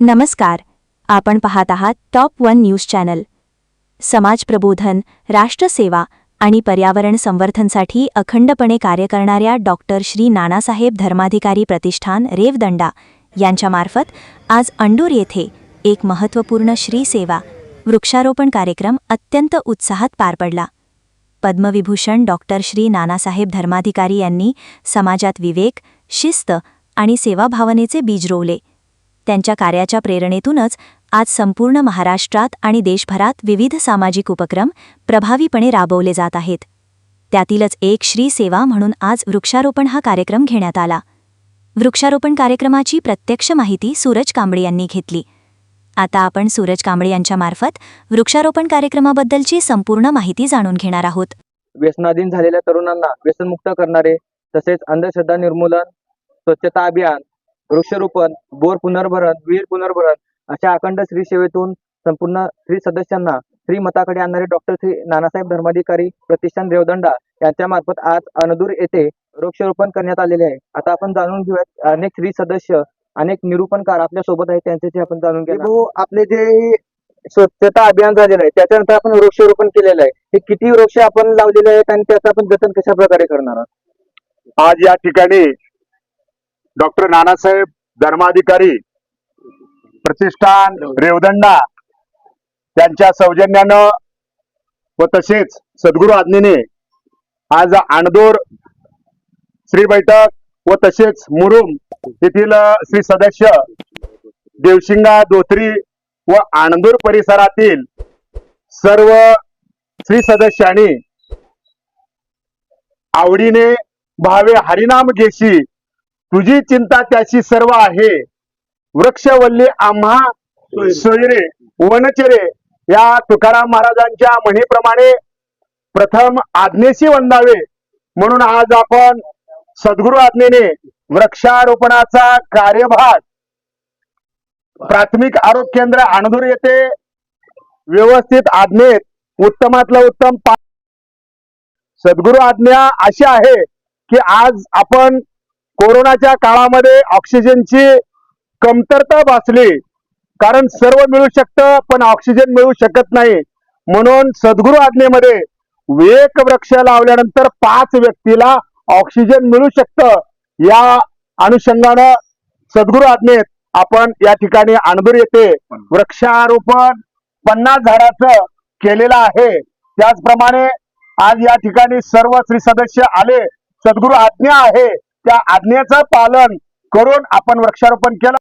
नमस्कार. आपण पाहत आहात टॉप वन न्यूज चॅनल. समाज प्रबोधन राष्ट्रसेवा आणि पर्यावरण संवर्धनसाठी अखंडपणे कार्य करणाऱ्या डॉक्टर श्री नानासाहेब धर्माधिकारी प्रतिष्ठान रेवदंडा यांच्यामार्फत आज अंडूर येथे एक महत्त्वपूर्ण श्रीसेवा वृक्षारोपण कार्यक्रम अत्यंत उत्साहात पार पडला. पद्मविभूषण डॉक्टर श्री नानासाहेब धर्माधिकारी यांनी समाजात विवेक शिस्त आणि सेवाभावनेचे बीज रोवले. त्यांच्या कार्याच्या प्रेरणेतूनच आज संपूर्ण महाराष्ट्रात आणि देशभरात विविध सामाजिक उपक्रम प्रभावीपणे राबवले जात आहेत. त्यातीलच एक श्री सेवा म्हणून आज वृक्षारोपण हा कार्यक्रम घेण्यात आला. वृक्षारोपण कार्यक्रमाची प्रत्यक्ष माहिती सूरज कांबळे यांनी घेतली. आता आपण सूरज कांबळे यांच्यामार्फत वृक्षारोपण कार्यक्रमाबद्दलची संपूर्ण माहिती जाणून घेणार आहोत. व्यसनाधीन झालेल्या तरुणांना व्यसनमुक्त करणारे तसेच अंधश्रद्धा निर्मूलन स्वच्छता अभियान वृक्षारोपण बोर पुनर्भरण विहीर पुनर्भरण अशा अखंड श्री सेवेतून संपूर्ण श्री सदस्यांना श्री मताकडे आणणारे डॉक्टर श्री नानासाहेब धर्माधिकारी प्रतिष्ठान रेवदंडा यांच्या मार्फत आज अनदूर येथे वृक्षारोपण करण्यात आलेले आहे. आता आपण जाणून घेऊयात अनेक श्री सदस्य अनेक निरूपणकार आपल्यासोबत आहेत त्यांच्याशी आपण जाणून घेऊ आपले जे स्वच्छता अभियान झालेलं आहे त्याच्यानंतर आपण वृक्षारोपण केलेलं आहे. हे किती वृक्ष आपण लावलेले आहेत आणि त्याचं आपण जतन कशा प्रकारे करणार आहोत? आज या ठिकाणी डॉक्टर नानासाहेब धर्माधिकारी प्रतिष्ठान रेवदंडा त्यांच्या सौजन्यानं व तसेच सद्गुरू आज्ञेने आज आणदोर श्री बैठक व तसेच मुरुम येथील श्री सदस्य देवशिंगा दोत्री व आणंदूर परिसरातील सर्व श्री सदस्यांनी आवडीने भावे हरिनाम घेशी तुझी चिंता त्याची सर्व आहे. वृक्षवल्ली आम्हा सोयरे वनचरे या तुकाराम महाराजांच्या म्हणीप्रमाणे प्रथम आज्ञेशी वंदावे. म्हणून आज आपण सद्गुरु आज्ञेने वृक्षारोपणाचा कार्यभाग प्राथमिक आरोग्य केंद्र आणधूर येथे व्यवस्थित आज्ञेत उत्तमातलं उत्तम पा सद्गुरु आज्ञा अशी आहे की आज आपण कोरोनाच्या काळामध्ये ऑक्सिजनची कमतरता भासली. कारण सर्व मिळू शकतं पण ऑक्सिजन मिळू शकत नाही. म्हणून सद्गुरु आज्ञेमध्ये एक वृक्ष लावल्यानंतर पाच व्यक्तीला ऑक्सिजन मिळू शकतं. या अनुषंगानं सद्गुरु आज्ञेत आपण या ठिकाणी अणदूर येथे वृक्षारोपण पन्नास झाडाचं केलेलं आहे. त्याचप्रमाणे आज या ठिकाणी सर्व श्री सदस्य आले. सद्गुरु आज्ञा आहे. त्या आज्ञेचं पालन करून आपण वृक्षारोपण केलं.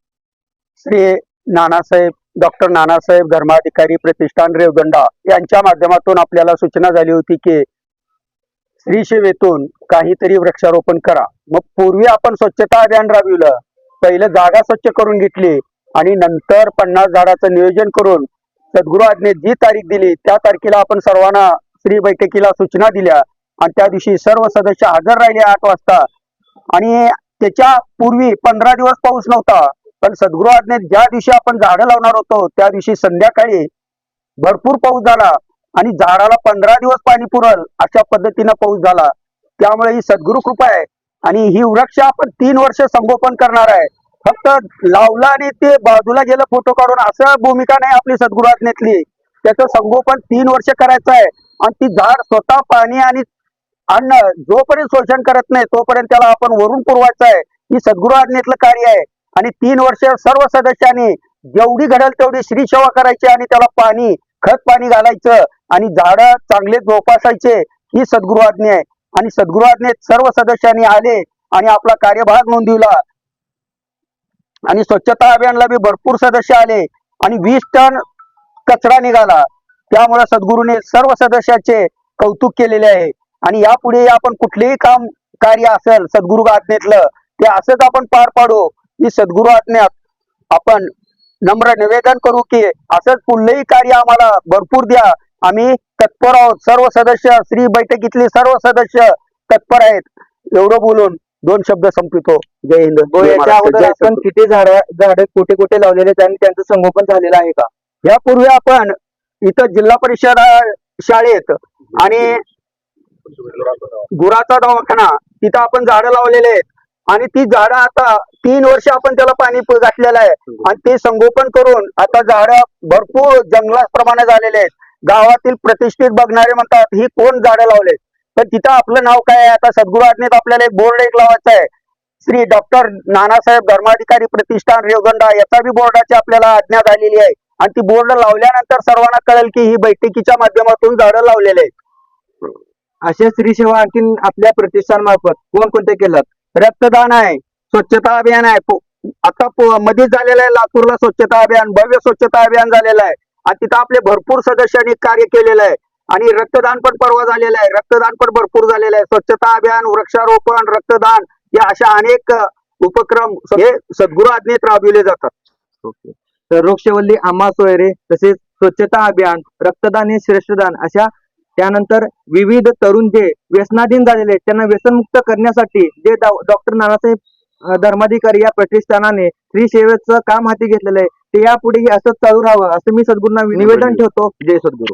श्री नानासाहेब डॉक्टर नानासाहेब धर्माधिकारी प्रतिष्ठान रेवदंडा यांच्या माध्यमातून आपल्याला सूचना झाली होती की स्त्री सेवेतून काहीतरी वृक्षारोपण करा. मग पूर्वी आपण स्वच्छता अभियान राबविलं. पहिलं जागा स्वच्छ करून घेतली आणि नंतर पन्नास झाडाचं नियोजन करून सद्गुरू आज्ञे जी तारीख दिली त्या तारखेला आपण सर्वांना स्त्री बैठकीला सूचना दिल्या. आणि त्या दिवशी सर्व सदस्य हजर राहिले आठ वाजता. आणि त्याच्या पूर्वी पंधरा दिवस पाऊस नव्हता पण सद्गुरू आज्ञेत ज्या दिवशी आपण झाडं लावणार होतो त्या दिवशी संध्याकाळी भरपूर पाऊस झाला आणि झाडाला पंधरा दिवस पाणी पुरल अशा पद्धतीनं पाऊस झाला. त्यामुळे ही सद्गुरू कृपा आहे आणि ही वृक्ष आपण तीन वर्ष संगोपन करणार आहे. फक्त लावला आणि ते बाजूला गेलं फोटो काढून असं भूमिका नाही आपली सद्गुरू आज्ञेतली त्याचं संगोपन तीन वर्ष करायचं आहे आणि ती झाड स्वतः पाणी आणि अन्न जोपर्यंत शोषण करत नाही तोपर्यंत त्याला आपण वरून पुरवायचं आहे. ही सद्गुरू आज्ञेतलं कार्य आहे. आणि तीन वर्ष सर्व सदस्यांनी जेवढी घडेल तेवढी श्री सेवा करायची आणि त्याला पाणी खत पाणी घालायचं आणि झाडं चांगले जोपासायचे ही सद्गुरू आज्ञा आहे. आणि सद्गुरू आज्ञेत सर्व सदस्यांनी आले आणि आपला कार्यभाग नोंदविला. आणि स्वच्छता अभियानला बी भरपूर सदस्य आले आणि वीस टन कचरा निघाला. त्यामुळे सद्गुरूने सर्व सदस्याचे कौतुक केलेले आहे. आणि यापुढे आपण कुठलेही काम कार्य असेल सद्गुरू आज्ञेतलं ते असंच आपण पार पाडू. ही सद्गुरू आज्ञात आपण नम्र निवेदन करू की असंच पुढलंही कार्य आम्हाला भरपूर द्या. आम्ही तत्पर आहोत. सर्व सदस्य श्री बैठकीतले सर्व सदस्य तत्पर आहेत. एवढं बोलून दोन शब्द संपितो जय हिंद. हो, आपण. किती झाड झाड कुठे कुठे लावलेले आहेत आणि त्यांचं संगोपन झालेलं आहे का? यापूर्वी आपण इथं जिल्हा परिषद शाळेत आणि गुराचा दवाखाना. तिथं आपण झाडं लावलेले आहेत. आणि ती झाडं आता तीन वर्ष आपण त्याला पाणी घातलेलं आहे. आणि ते संगोपन करून आता झाडं भरपूर जंगलाप्रमाणे झालेले आहेत. गावातील प्रतिष्ठित बघणारे म्हणतात ही कोण झाडं लावले तर तिथं आपलं नाव काय आहे? आता सद्गुरू आज्ञेत आपल्याला एक बोर्ड एक लावायचा आहे. श्री डॉक्टर नानासाहेब धर्माधिकारी प्रतिष्ठान रेवगंडा याचा बी बोर्डाची आपल्याला आज्ञा झालेली आहे. आणि ती बोर्ड लावल्यानंतर सर्वांना कळेल की ही बैठकीच्या माध्यमातून झाडं लावलेले आहेत. अशा स्त्री सेवा आणखीन आपल्या प्रतिष्ठान मार्फत कोणकोणते केलं? रक्तदान आहे स्वच्छता अभियान आहे. आता मध्येच झालेलं आहे लातूरला स्वच्छता अभियान भव्य स्वच्छता अभियान झालेलं आहे. आणि तिथं आपले भरपूर सदस्यांनी कार्य केलेलं आहे. आणि रक्तदान पण परवा झालेलं आहे. रक्तदान पण भरपूर झालेलं आहे. स्वच्छता अभियान वृक्षारोपण रक्तदान या अशा अनेक उपक्रम हे सद्गुरू आज्ञेत राबविले जातात. ओके. तर वृक्षवल्ली आम्हा सोयरे तसेच स्वच्छता अभियान रक्तदान हे श्रेष्ठदान अशा त्यानंतर विविध तरुण जे व्यसनाधीन झालेले आहेत त्यांना व्यसनमुक्त करण्यासाठी जे डॉक्टर नानासाहेब धर्माधिकारी या प्रतिष्ठानाने श्री सेवेचं काम हाती घेतलेलं आहे. ते यापुढेही असंच चालू राहावं असं मी सद्गुरूंना निवेदन ठेवतो. जय सद्गुरू.